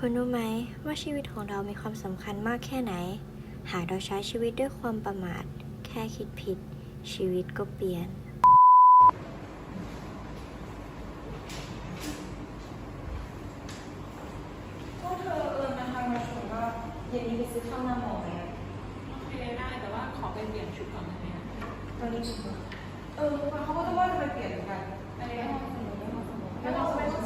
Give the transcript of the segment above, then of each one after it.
คุณรู้ไหมว่าชีวิตของเรามีความสำคัญมากแค่ไหน หากเราใช้ชีวิตด้วยความประมาท แค่คิดผิด ชีวิตก็เปลี่ยนก็เธอเออมาทางมาชวนว่าเย็นนี้ไปซื้อข้าวหน้าหมอไหมอะโอเคได้แต่ว่าขอไปเปลี่ยนชุดก่อนได้ไหมอะตอนนี้ชุดเหรอเออเขาก็ต้องว่าจะไปเปลี่ยนเหมือนกัน ไปในห้องสมุดในห้องสมุดแล้วเราไปห้องสมุด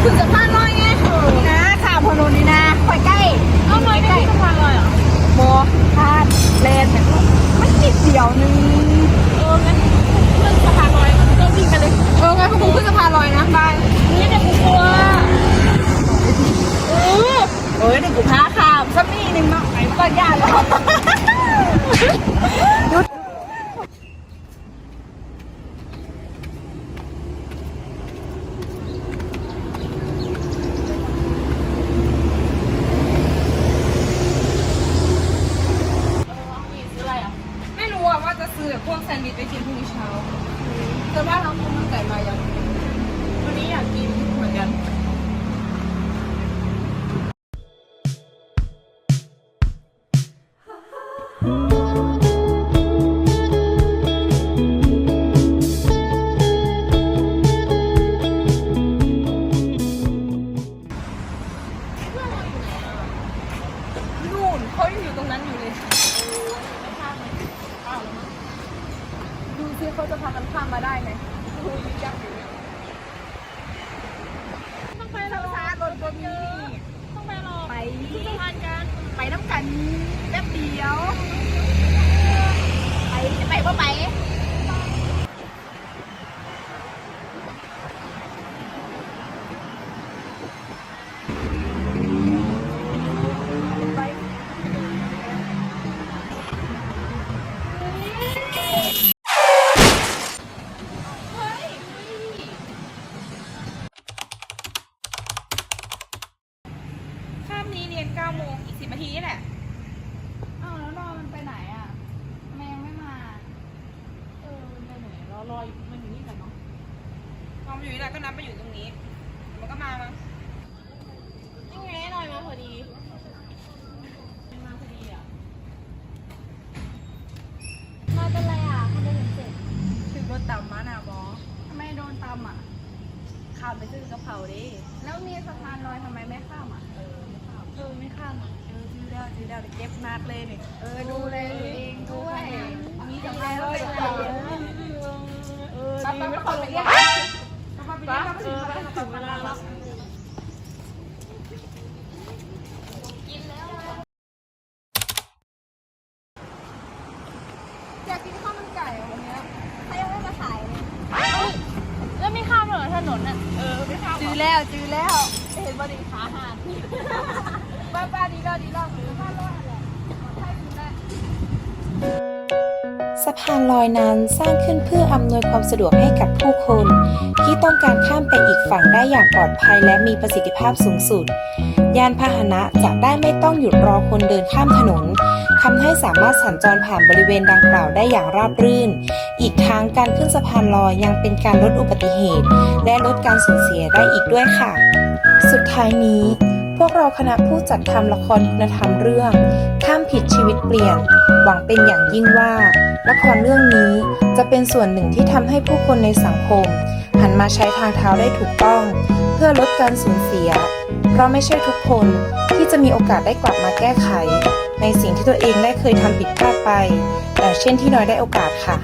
เอาก็จะขึ้นสะพานลอยไงนะข่าวพนนนี่นะไปใกล้เอาลอยไม่ขึ้นสะพานลอยเหรอโมพาดเลนเนี่ยมันนิดเดียวนึงเอองั้นขึ้นสะพานลอยก็วิ่งกันเลยเอองั้นพวกกูขึ้นสะพานลอยนะได้นี่เด็กกูกลัวเออเอ้ยเดี๋ยวกูพาข่าวสักนิดนึงเนาะไอ้ก็ยากแล้วหยุด นี่ซื้ออะไรอะ ไม่รู้ อะว่าจะซื้อพวกแซนด์วิชไปกินพรุ่งนี้เช้าแต่ว่าเราคงมันไก่มายังวันนี้อยากกินเหมือนกันนู่นเขายังอยู่ตรงนั้นอยู่เลยดู ซิเขาจะพากันข้ามมาได้ไหมดูยิบยับอยู่ต้องไปธรรรมอชาติบนบนนี้ต้องไปรอไปขึ้นสะพานกัน ไปน้ำกันแป๊บเดียว 9โมงอีก10นาทีนี่แหละ อ้าวแล้วรอมันไปไหนอะทำไมยังไม่มา เออมันไปไหนรอรออยู่มันอยู่นี่กันเนาะพอมาอยู่นี่แหละก็นับไปอยู่ตรงนี้ มันก็มามายังไงหน่อยมาพอดีมาพอดีอะมาเป็นไรอะทำไมถึงเจ็บถึงโดนตำมาน่ะบอทำไมโดนตำอะ ข้ามไปซื้อกะเพราดิ แล้วมีสะพานลอยทำไมไม่ข้ามอะ เออไม่ข้ามเออไม่ข้ามอะเออดูแล้วดูแล้วเดี๋ยวเก็บนักเลยเนี่ยเออดูแลตัวเองด้วยมีสะพานลอยเออเออดีไม่คนเลยอะปะเออถึงเวลาแล้วอยากกินข้าวมันไก่วันเนี้ยเขายังไม่มาขายเลยแล้วไม่ข้ามเหรอถนนอะเออไม่ข้ามจือแล้วจือแล้วเห็นบอดีขาหักบ้าบ้าดีแล้วดีแล้วหรือบ้ารอดแหละใช่กิน สะพานลอยนั้นสร้างขึ้นเพื่ออำนวยความสะดวกให้กับผู้คน ที่ต้องการข้ามไปอีกฝั่งได้อย่างปลอดภัยและมีประสิทธิภาพสูงสุด ยานพาหนะจะได้ไม่ต้องหยุดรอคนเดินข้ามถนนทำให้สามารถสัญจรผ่านบริเวณดังกล่าวได้อย่างราบรื่น อีกทั้งการขึ้นสะพานลอยยังเป็นการลดอุบัติเหตุ และลดการสูญเสียได้อีกด้วยค่ะ สุดท้ายนี้ พวกเราคณะผู้จัดทำละครคุณธรรมเรื่อง ข้ามผิดชีวิตเปลี่ยน หวังเป็นอย่างยิ่งว่า ละครเรื่องนี้จะเป็นส่วนหนึ่งที่ทำให้ผู้คนในสังคม หันมาใช้ทางเท้าได้ถูกต้อง เพื่อลดการสูญเสีย เพราะไม่ใช่ทุกคนที่จะมีโอกาสได้กลับมาแก้ไข ในสิ่งที่ตัวเองได้เคยทำผิดพลาดไปอย่างเช่นที่น้อยได้โอกาสค่ะ